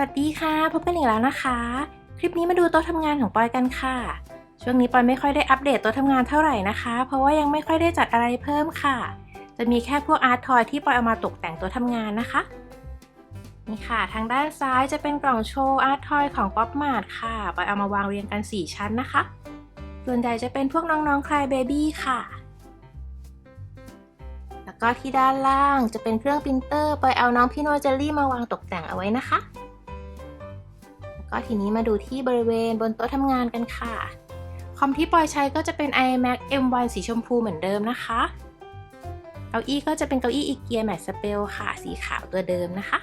วัสดีค่ะ พบกันอีกแล้วนะคะ คลิปนี้มาดูโต๊ะทำงานของปอยกันค่ะ ช่วงนี้ปอยไม่ค่อยได้อัปเดตโต๊ะทำงานเท่าไหร่นะคะ เพราะว่ายังไม่ค่อยได้จัดอะไรเพิ่มค่ะ จะมีแค่พวกอาร์ตทอยที่ปอยเอามาตกแต่งโต๊ะทำงานนะคะ นี่ค่ะ ทางด้านซ้ายจะเป็นกล่องโชว์อาร์ตทอยของป๊อปมาร์ทค่ะปอยเอามาวางเรียงกัน 4 ชั้นนะคะ ส่วนใหญ่จะเป็นพวกน้องๆคลายเบบี้ค่ะแล้วก็ที่ด้านล่างจะเป็นเครื่องปรินเตอร์ปอยเอาน้องพี่โนเจลลี่มาวางตกแต่งเอาไว้นะคะ ก็ทีนี้มาดูที่บริเวณบนโต๊ะทำงานกันค่ะ คอมที่ปอยใช้ก็จะเป็น iMac M1 สีชมพูเหมือนเดิมนะคะ เก้าอี้ก็จะเป็นเก้าอี้อีเกียแมทสเปลค่ะ สีขาวตัวเดิมนะคะ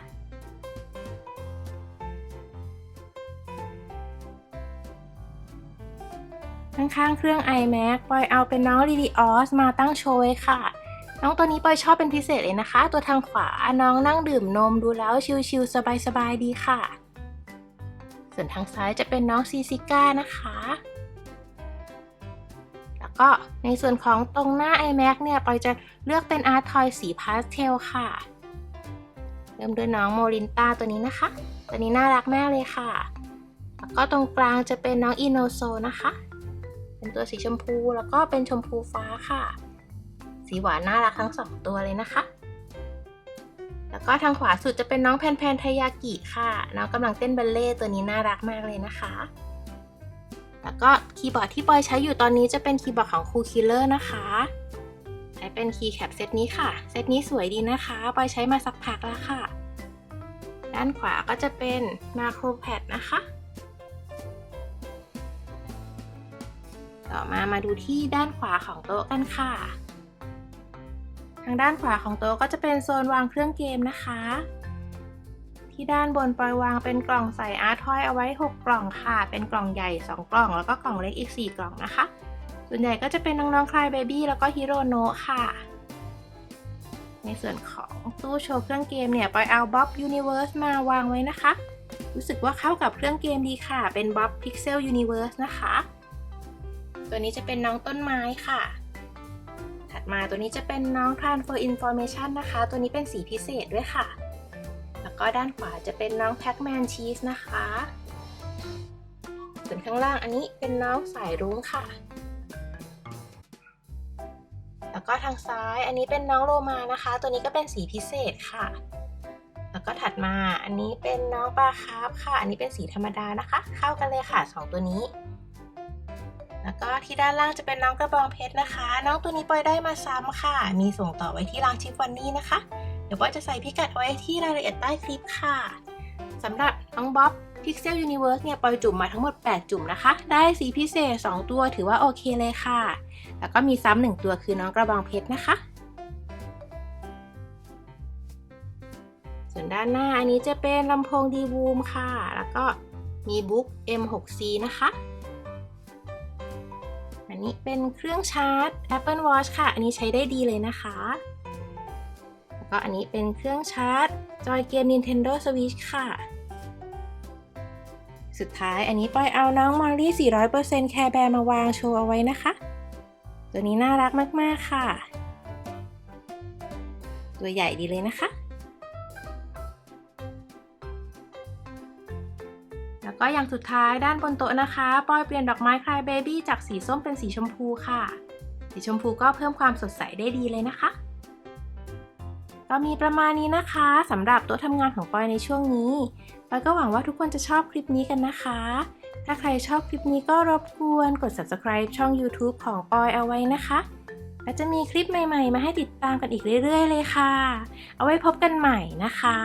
ข้างๆเครื่อง iMac ปอยเอาเป็นน้อง Lilios มาตั้งโชว์ไว้ค่ะน้องตัวนี้ปอยชอบเป็นพิเศษเลยนะคะ ตัวทางขวาน้องนั่งดื่มนมดูแล้วชิลๆสบายๆดีค่ะ ส่วนทางซ้ายจะเป็นน้องซีซิก้านะคะ แล้วก็ในส่วนของตรงหน้า iMac เนี่ยปอยจะเลือกเป็นอาร์ทอยสีพาสเทลค่ะ เริ่มด้วยน้องโมรินตาตัวนี้นะคะ ตัวนี้น่ารักมากเลยค่ะ แล้วก็ตรงกลางจะเป็นน้องอินโนโซนะคะ เป็นตัวสีชมพูแล้วก็เป็นชมพูฟ้าค่ะ สีหวานน่ารักทั้งสองตัวเลยนะคะ แล้วก็ทางขวาสุดจะเป็นน้องแพนแพนไทยากิค่ะ น้องกำลังเต้นบัลเล่ต์ตัวนี้น่ารักมากเลยนะคะ แล้วก็คีย์บอร์ดที่ปอยใช้อยู่ตอนนี้จะเป็นคีย์บอร์ดของ Cool Killer นะคะ ใช้เป็นคีย์แคปเซตนี้ค่ะ เซตนี้สวยดีนะคะปอยใช้มาสักพักแล้วค่ะ ด้านขวาก็จะเป็น Macro Pad นะคะ ต่อมามาดูที่ด้านขวาของโต๊ะกันค่ะ ทางด้านขวาของโต๊ะก็จะเป็นโซนวางเครื่องเกมนะคะ ที่ด้านบนปล่อยวางเป็นกล่องใส่อาร์ทอยเอาไว้ 6 กล่องค่ะ เป็นกล่องใหญ่ 2 กล่อง แล้วก็กล่องเล็กอีก 4 กล่องนะคะ ส่วนใหญ่ก็จะเป็นน้องๆคลายเบบี้แล้วก็ฮิโรโนะค่ะ ในส่วนของตู้โชว์เครื่องเกมเนี่ยปล่อยเอาบ๊อบยูนิเวิร์สมาวางไว้นะคะ รู้สึกว่าเข้ากับเครื่องเกมดีค่ะ เป็นบ๊อบพิกเซลยูนิเวิร์สนะคะ ตัวนี้จะเป็นน้องต้นไม้ค่ะ มาตัวนี้จะเป็นน้อง Transfer Information นะคะ ตัวนี้เป็นสีพิเศษด้วยค่ะ แล้วก็ด้านขวาจะเป็นน้อง Pac-Man Cheese นะคะ ส่วนข้างล่างอันนี้เป็นน้องสายรุ้งค่ะ แล้วก็ทางซ้ายอันนี้เป็นน้องโลมานะคะ ตัวนี้ก็เป็นสีพิเศษค่ะ แล้วก็ถัดมาอันนี้เป็นน้องปลาคาร์ฟค่ะ อันนี้เป็นสีธรรมดานะคะ เข้ากันเลยค่ะสองตัวนี้ แล้วก็ที่ด้านล่างจะเป็นน้องกระบองเพชรนะคะ น้องตัวนี้ปอยได้มาซ้ำค่ะ มีส่งต่อไว้ที่ร้านชิฟวันนี่นะคะ เดี๋ยวปอยจะใส่พิกัดไว้ที่รายละเอียดใต้คลิปค่ะสำหรับน้องบ๊อบ Pixel Universe เนี่ยปอยจุ่มมาทั้งหมด 8 จุ่มนะคะ ได้สีพิเศษ 2 ตัวถือว่าโอเคเลยค่ะ แล้วก็มีซ้ำหนึ่งตัวคือน้องกระบองเพชรนะคะ ส่วนด้านหน้าอันนี้จะเป็นลำโพงดีบูมค่ะ แล้วก็มีบุ๊ก M6C นะคะ อันนี้เป็นเครื่องชาร์จ Apple Watch ค่ะ อันนี้ใช้ได้ดีเลยนะคะ แล้วก็อันนี้เป็นเครื่องชาร์จ จอยเกม Nintendo Switch ค่ะ สุดท้ายอันนี้ปอยเอาน้องมอลลี่ 400% Care Bear มาวางโชว์เอาไว้นะคะ ตัวนี้น่ารักมาก ๆ ค่ะ ตัวใหญ่ดีเลยนะคะ ก็อย่างสุดท้ายด้านบนโต๊ะนะคะปอยเปลี่ยนดอกไม้คลายเบบี้จากสีส้มเป็นสีชมพูค่ะ สีชมพูก็เพิ่มความสดใสได้ดีเลยนะคะก็มีประมาณนี้นะคะสำหรับโต๊ะทำงานของปอยในช่วงนี้ปอยก็หวังว่าทุกคนจะชอบคลิปนี้กันนะคะ ถ้าใครชอบคลิปนี้ก็รบกวนกด subscribe ช่อง YouTube ของปอยเอาไว้นะคะและจะมีคลิปใหม่ ๆ มาให้ติดตามกันอีกเรื่อย ๆ เลยค่ะ เอาไว้พบกันใหม่นะคะ